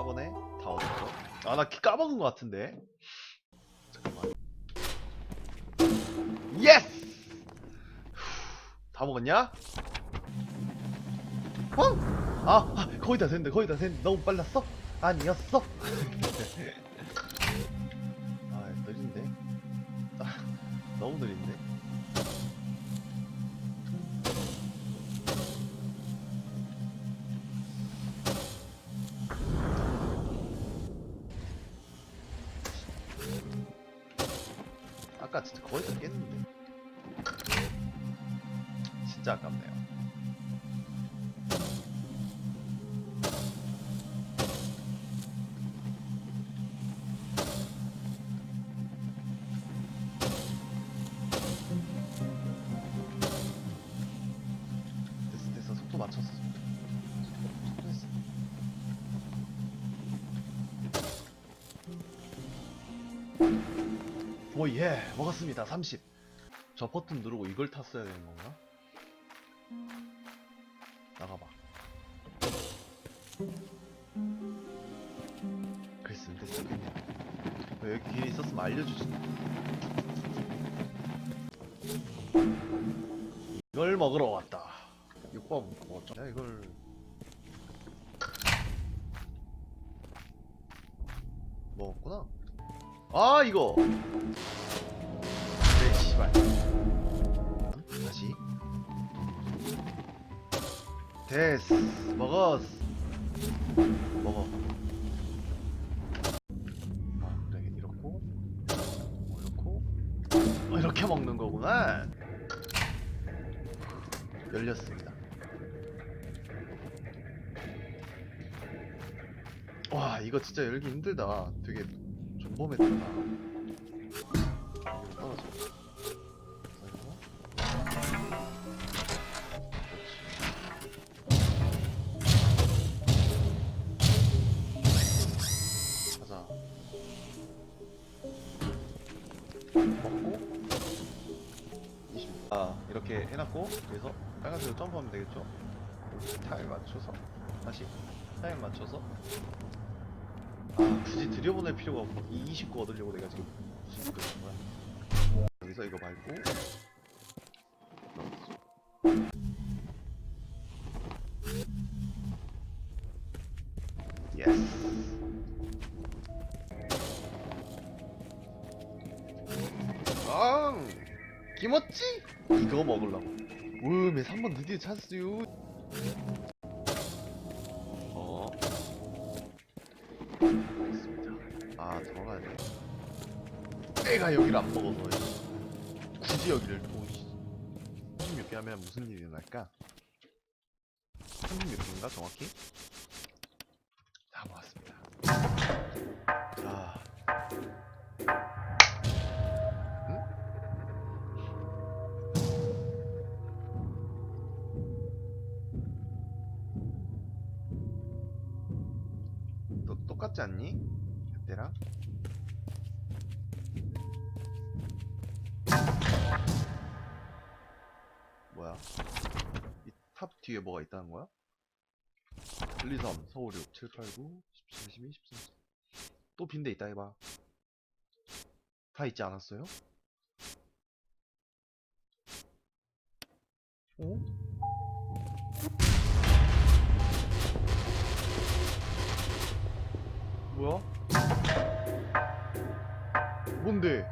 까보네 다 얻었어 아나 까먹은 것 같은데 잠깐만 예스 후, 다 먹었냐? 어? 아, 아 거의 다 됐는데 거의 다 됐는데 너무 빨랐어? 아니었어? 아 느린데 아, 너무 느린데 아까 진짜 거의 다 깼는데. 진짜 아깝네요. 됐어 됐어. 속도 맞췄어 오예 먹었습니다. 30 저 버튼 누르고 이걸 탔어야 되는 건가? 나가봐. 그랬으면 됐어 그냥 왜 여기 길이 있었으면 알려주지 이걸 먹으러 왔다. 6번 먹었죠 야 이걸. 먹었구나 아 이거. 그래 씨발. 다시. 됐어. 먹었어. 먹어. 아 그래 이렇고. 이렇고. 어, 이렇게 먹는 거구나. 열렸습니다. 와 이거 진짜 열기 힘들다. 되게 존범했다 떨어져 그리고 그렇지. 가자 먹고 20. 아 이렇게 해놨고 그래서 빨간색으로 점프하면 되겠죠 타일 맞춰서 다시 타일 맞춰서 아 굳이 들여보낼 필요가 없고 이 29 얻으려고 내가 지금 29 그런 거야. 여기서 이거 밟고. 예스 아 김었지? 이거 먹으려고. 음에 3번 드디어 찾았어요 아 들어가야 돼 내가 여기를 안 먹어서 굳이 여기를 오씨 36개 하면 무슨 일이 일어날까? 36개인가 정확히? 다 모았습니다 자 응? 너 똑같지 않니? 그때랑? 뭐야? 이 탑 뒤에 뭐가 있다는 거야? 1, 2, 3, 4, 5, 6, 7, 8, 9, 17, 12, 13. 또 빈 데 있다 해봐. 다 있지 않았어요? 어? 뭐야? 뭔데?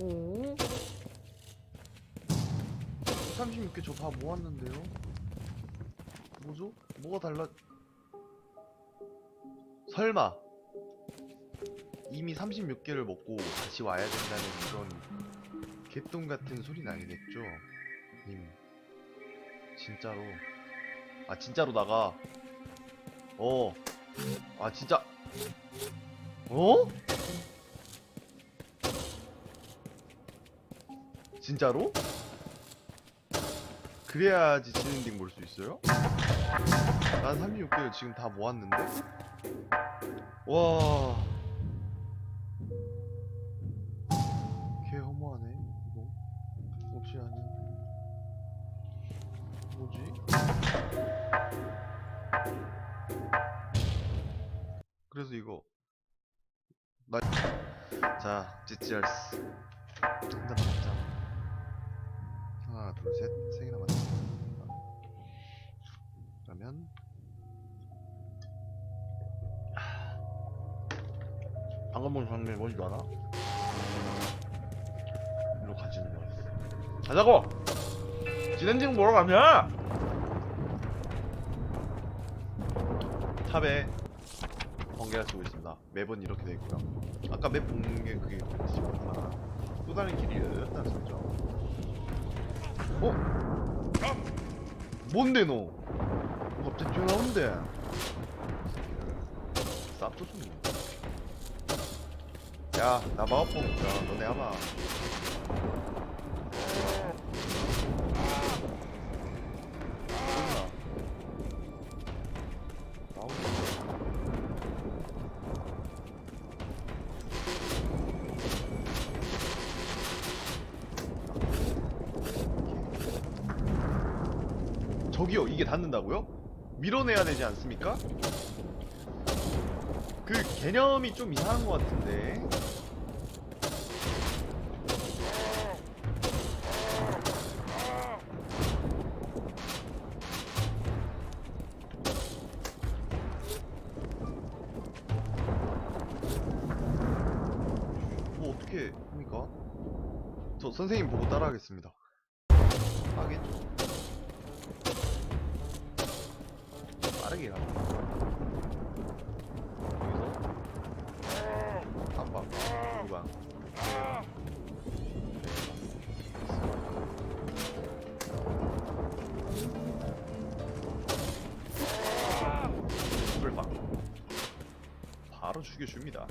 어? 36개 저 다 모았는데요? 뭐죠? 뭐가 달라? 설마 이미 36개를 먹고 다시 와야 된다는 그런 개똥 같은 소리는 아니겠죠? 님 진짜로 아 진짜로 나가 어아 진짜 어? 진짜로? 그래야지 진엔딩 볼 수 있어요? 난 36개를 지금 다 모았는데? 와. 개 허무하네, 이거. 뭐지, 아니. 뭐지? 그래서 이거 나... 자 찌찌얼스 한잔 먹자 하나 둘셋세 개나 맞다 그러면 방금 본 장면이 뭔지 알아? 일로 가지는 거야. 가자고! 진엔딩 보러 가면 탑에 번개가 치고 있습니다. 매번 이렇게 돼 있고요. 아까 맵본게 그게 지구구나 또 다른 길이 열렸다는 소리죠 어? 뭔데 너? 뭐 갑자기 뛰어나오는데. 쌉도 좀 야, 나 마법봉 야, 너네 아마 저기요, 이게 닿는다고요? 밀어내야 되지 않습니까? 그 개념이 좀 이상한 것 같은데. 뭐 어떻게 합니까? 저 선생님 보고 따라하겠습니다. 가. 여기서 한 방, 두 방. 불방. 바로 죽여줍니다.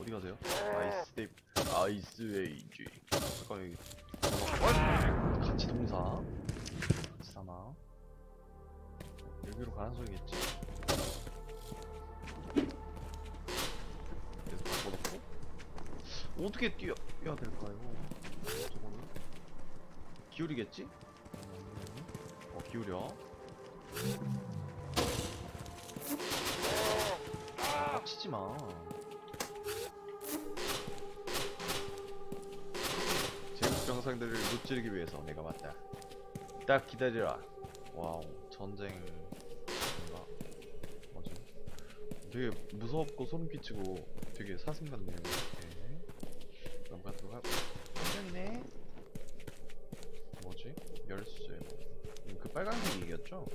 어디 가세요? 아이스 데이 아이스 에이지. 잠깐 여기. 어, 같이 동사. 삼아. 여기로 가는 소리겠지. 계속 바꿔놓고. 어떻게 뛰어, 뛰어야 될까요? 저거는? 기울이겠지? 음, 어, 기울여. 빡치지 마. 제국 병상들을 무찌르기 위해서 내가 왔다. 딱 기다리라. 와우, 전쟁. 뭔가 뭐지? 되게 무섭고 소름 끼치고 되게 사슴 같네요. 이렇게. 넘어가도록 하고. 전쟁이네. 뭐지? 열쇠. 음, 그 빨간색이 이겼죠?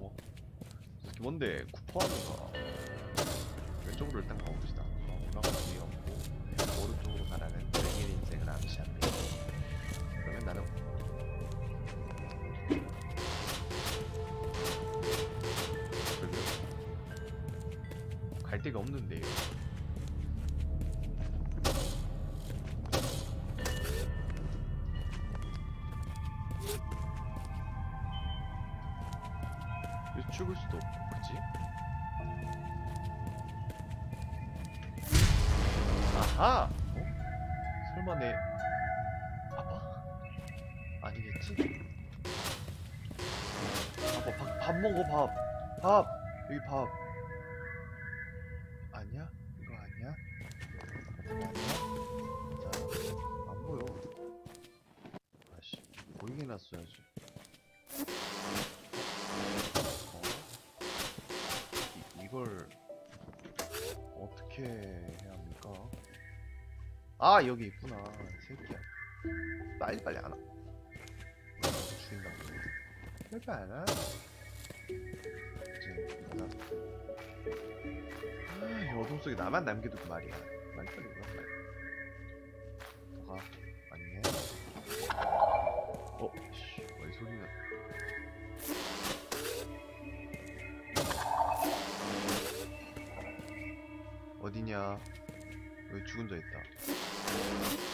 어? 뭔데? 쿠퍼하는가? 왼쪽으로 일단 가봅시다. 갈 데가 없는데요. 죽을 수도 없고, 그치? 아하! 어? 설마 내 아빠? 아니겠지? 아빠 밥, 밥 먹어 밥! 밥! 여기 밥! 안 보여. 아씨, 보이게 놨어야지. 어? 이, 이걸 어떻게 해야 합니까? 아 여기 있구나 이 새끼야 빨리 빨리 안 와. 죽인다고 빨리 안 와. 이제 나. 아, 이 어둠 속에 나만 남겨두고 말이야. 빨리 빨리 오란 말이야. 너가 아니네. 어, 씨, 왜 소리가? 어디냐? 여기 죽은 자 있다.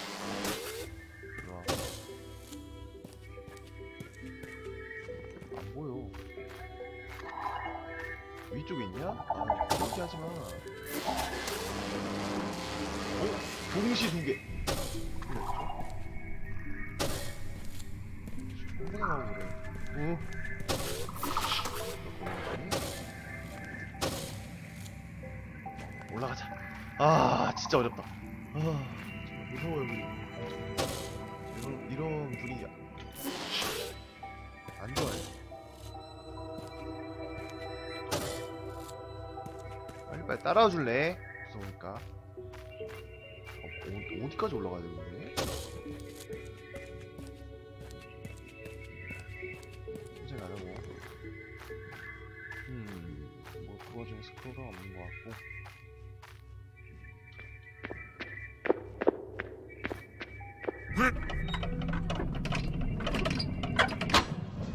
위쪽에 있냐? 아, 포기하지 마. 어? 동시 두 개. 꼼짝이 나오고 그래. 응? 올라가자. 아, 진짜 어렵다. 아, 정말 무서워, 여기. 어, 이런, 이런 분위기. 안 좋아요. 빨리빨리 따라와 줄래? 무서우니까. 어, 어, 어디까지 올라가야 되는데? 이제 가자고. 음, 뭐 그거 중에 스크롤은 없는 것 같고.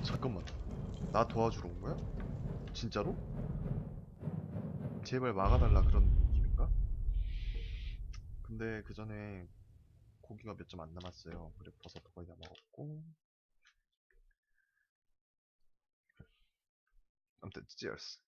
잠깐만. 나 도와주러 온 거야? 진짜로? 제발 막아달라 그런 느낌인가? 근데 그 전에 고기가 몇 점 안 남았어요. 그래 버섯도 거의 다 먹었고. 아무튼 cheers.